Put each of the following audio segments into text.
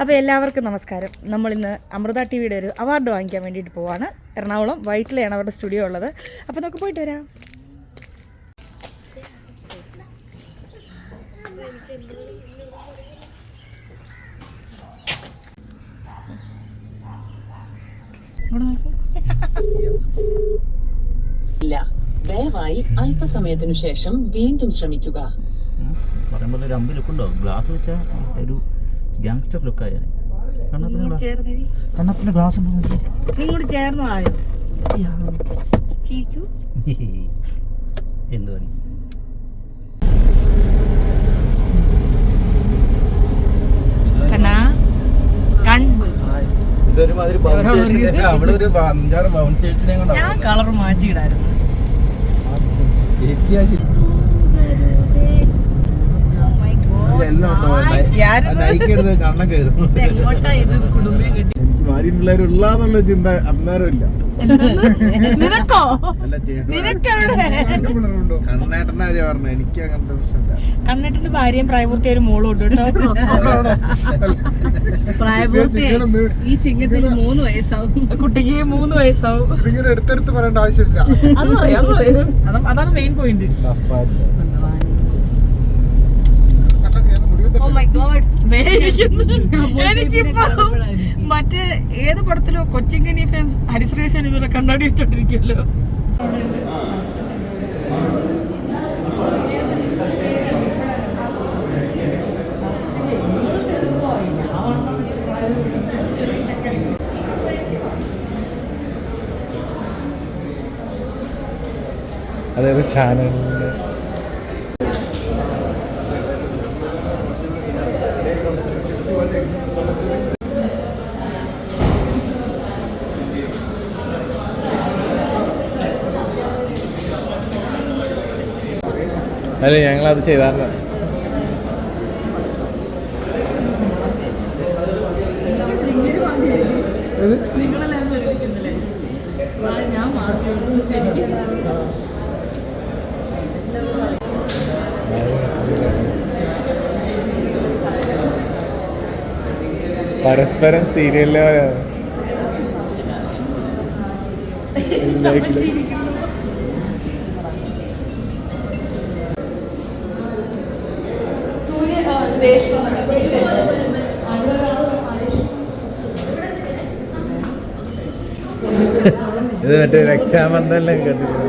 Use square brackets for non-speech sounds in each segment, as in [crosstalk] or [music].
അപ്പോൾ എല്ലാവർക്കും നമസ്കാരം. നമ്മളിന്ന് അമൃത ടി വിയുടെ ഒരു അവാർഡ് വാങ്ങിക്കാൻ വേണ്ടിയിട്ട് പോവാണ്. എറണാകുളം വൈറ്റിലെയാണ് അവരുടെ സ്റ്റുഡിയോ ഉള്ളത്. അപ്പോൾ നമുക്ക് പോയിട്ട് വരാം. ഇങ്ങോട്ട് നോക്കൂ. ഇല്ല. ദയവായി അല്പസമയത്തിനു ശേഷം വീണ്ടും ശ്രമിക്കുക. പറയുമ്പോൾ ഒരു അമ്പ് ലുക്കുണ്ടോ ഗ്ലാസ് വെച്ചാൽ ഒരു ഗ്യാങ്സ്റ്റർ ലുക്ക് കണ്ണപ്പിന് ഇങ്ങോട്ട് ഗ്ലാ- ചേർന്ന് ഇരി. കണ്ണപ്പിന് ഗ്ലാസ് ഉണ്ടോ നോക്കി നീ ഇങ്ങോട്ട് ചേർന്ന് ആയോ ചിരിക്കൂ. എന്തോ ഞാൻ കളർ മാറ്റിയിടായിരുന്നു. എനിക്ക് ഭാര്യയും പിള്ളേർ ഉള്ളാന്നുള്ള ചിന്ത അന്നേരം ഇല്ല നിനക്കോ? കണ്ണേട്ടന്റെ കാര്യം പറഞ്ഞു എനിക്ക് അങ്ങനത്തെ പ്രശ്നമില്ല. കണ്ണേട്ടന്റെ ഭാര്യയും പ്രായപൂർത്തി ഒരു മോളും ഉണ്ട് കേട്ടോ. ഈ ചിങ്ങത്തിന് മൂന്ന് വയസ്സാവും. കുട്ടിക്ക് മൂന്ന് വയസ്സാവും. ഇതിങ്ങനെ എടുത്തെടുത്ത് പറയേണ്ട ആവശ്യമില്ല. അത് പറയാം അത് പറയാം. അതാണ് മെയിൻ പോയിന്റ് [laughs] എനിക്കിപ്പോ മറ്റേ ഏത് പടത്തിലോ കൊച്ചിങ്കനി ഫാൻ ഹരിശ്രേഷൻ ഇതുപോലെ കണ്ണാടി വെച്ചോണ്ടിരിക്കുമല്ലോ അതായത് ചാനലിൽ അല്ല ഞങ്ങളത് അത് ചെയ്താറില്ല പരസ്പരം സീരിയലിലെ പോലെ ഇത് മറ്റേ രക്ഷാബന്ധല്ലേ കേട്ടിട്ടുണ്ട്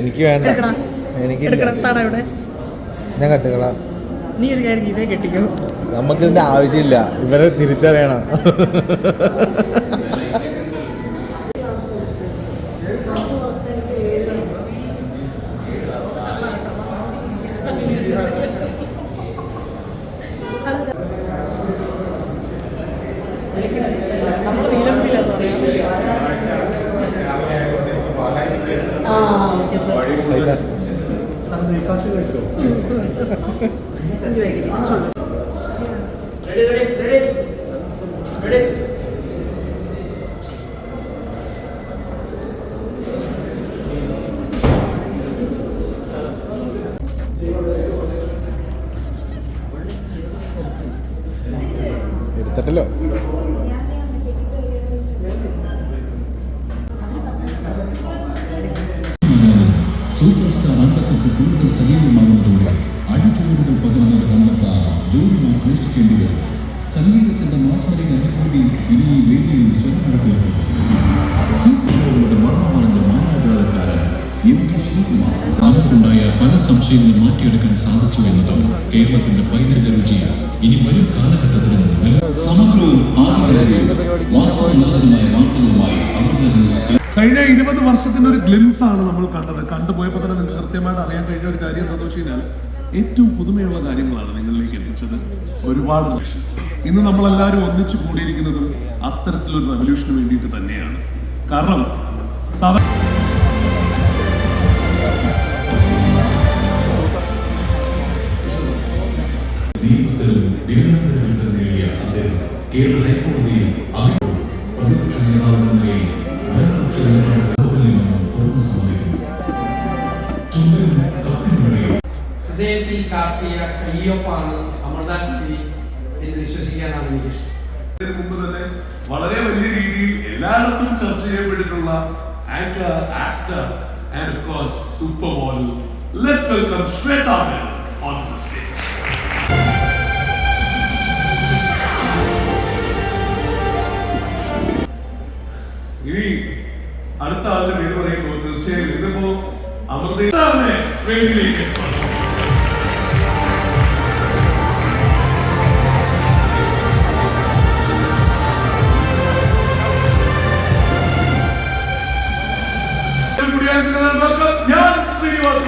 എനിക്ക് വേണ്ട. എനിക്ക് ഞാൻ കട്ടുകളാ. നമുക്കിതിന്റെ ആവശ്യമില്ല. ഇവരെ തിരിച്ചറിയണം. നമ്മൾ പറയാം ആ ഓക്കെ സാർ എടുത്തിട്ടല്ലോ. ജോലി ആഘോഷിക്കേണ്ടത് സംഗീതത്തിന്റെ മാസ്മരിക അനുഭൂതി ഇനി ഈ വേദിയിൽ അവർക്കുണ്ടായ പല സംശയങ്ങളും മാറ്റിയെടുക്കാൻ സാധിച്ചു എന്നതും കേരളത്തിന്റെ പൈതൃക ഇനി വരും കാലഘട്ടത്തിലും കഴിഞ്ഞ ഇരുപത് വർഷത്തിന്റെ ഒരു ഗ്ലിംസ് ആണ് നമ്മൾ കണ്ടത്. കണ്ടുപോയപ്പോൾ തന്നെ നിങ്ങൾക്ക് കൃത്യമായിട്ട് അറിയാൻ കഴിഞ്ഞ ഒരു കാര്യം എന്താണെന്ന് വെച്ച് കഴിഞ്ഞാൽ ഏറ്റവും പുതുമയുള്ള കാര്യങ്ങളാണ് നിങ്ങളിലേക്ക് എത്തിച്ചത്. ഒരുപാട് ലക്ഷം ഇന്ന് നമ്മളെല്ലാവരും ഒന്നിച്ചു കൂടിയിരിക്കുന്നതും അത്തരത്തിലൊരു റെവല്യൂഷന് വേണ്ടിയിട്ട് തന്നെയാണ്. കാരണം സാധാരണ ചാർത്തിയ കയ്യൊപ്പാണ് അമൃത എന്ന് വിശ്വസിക്കാനാണ് എനിക്ക് മുമ്പ് തന്നെ വളരെ വലിയ രീതിയിൽ എല്ലായിടത്തും ചർച്ച ചെയ്യപ്പെട്ടിട്ടുള്ള actor actor and of course super model let's welcome അടുത്ത ആളുടെ പേര് പറയുമ്പോൾ തീർച്ചയായും ഇതിപ്പോ അമൃത സ്വാഗതം ഞാൻ ശ്രീനിവാസൻ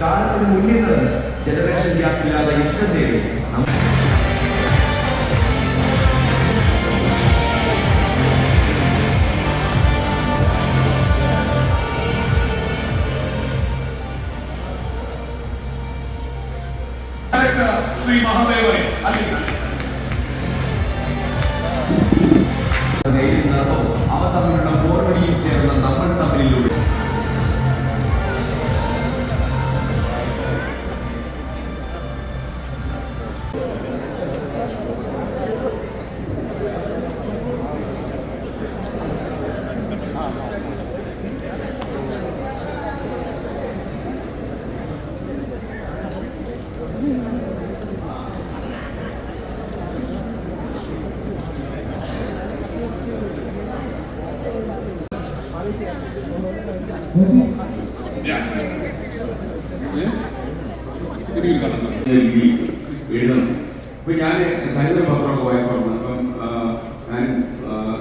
കാലത്തിന് മുന്നിൽ നിന്ന് ജനറേഷൻ ഗ്യാപ്പില്ലാതെ ഇഷ്ടം നേടി Arruma aí, എഴുതണം ഇപ്പൊ ഞാൻ ദരിദ്ര പത്രമൊക്കെ വായിച്ചിട്ടുണ്ട് അപ്പം ഞാൻ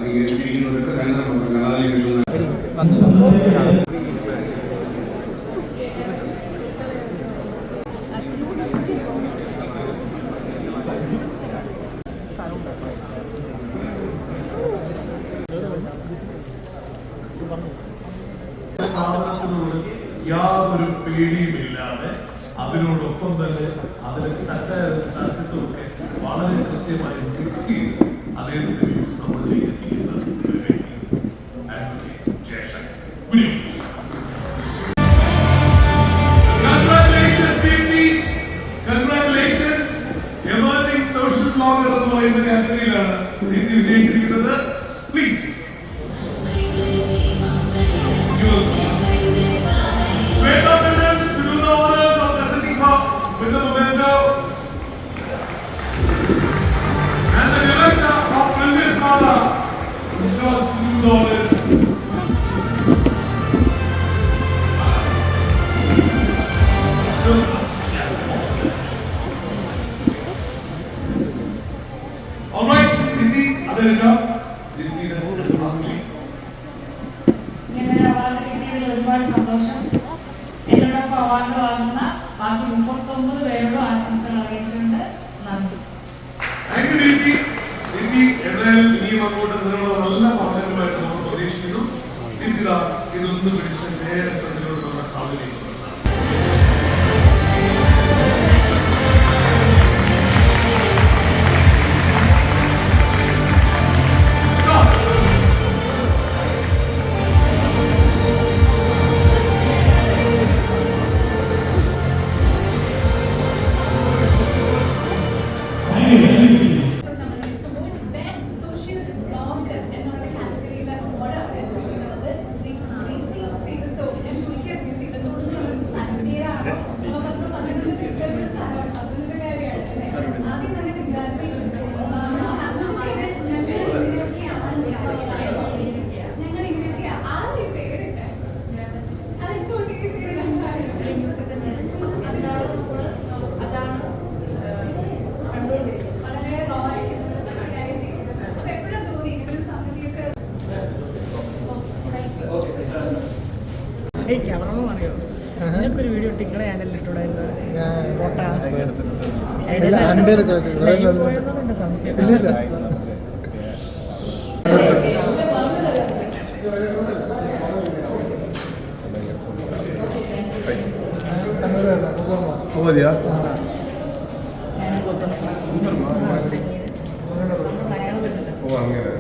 ഇരിക്കുന്നവരൊക്കെ ദരിദ്ര പത്രം കലാലയ കൃഷ്ണൻ leading കിട്ടിയതിൽ ഒരുപാട് സന്തോഷം. എന്നോടൊപ്പം അവാർഡ് വാങ്ങുന്ന ബാക്കി മുപ്പത്തൊമ്പത് പേരോടും ആശംസകൾ അറിയിച്ചുകൊണ്ട് നന്ദി. ഇനിയും അങ്ങോട്ട് നിന്നുള്ള നല്ല പഠനങ്ങളുമായിട്ട് നമ്മൾ പ്രതീക്ഷിക്കുന്നു. ദീപ്തി ദാ ഇതൊന്ന് പിടിച്ച് നേരെ ഏയ് ക്യാമറമാൻ അറിയോ വീഡിയോ എടുത്ത് നിങ്ങളെ ചാനലിൽ സംശയം. മതിയാ? ഓ അങ്ങനെ.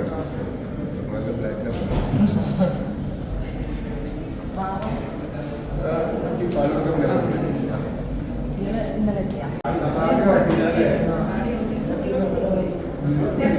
Sim.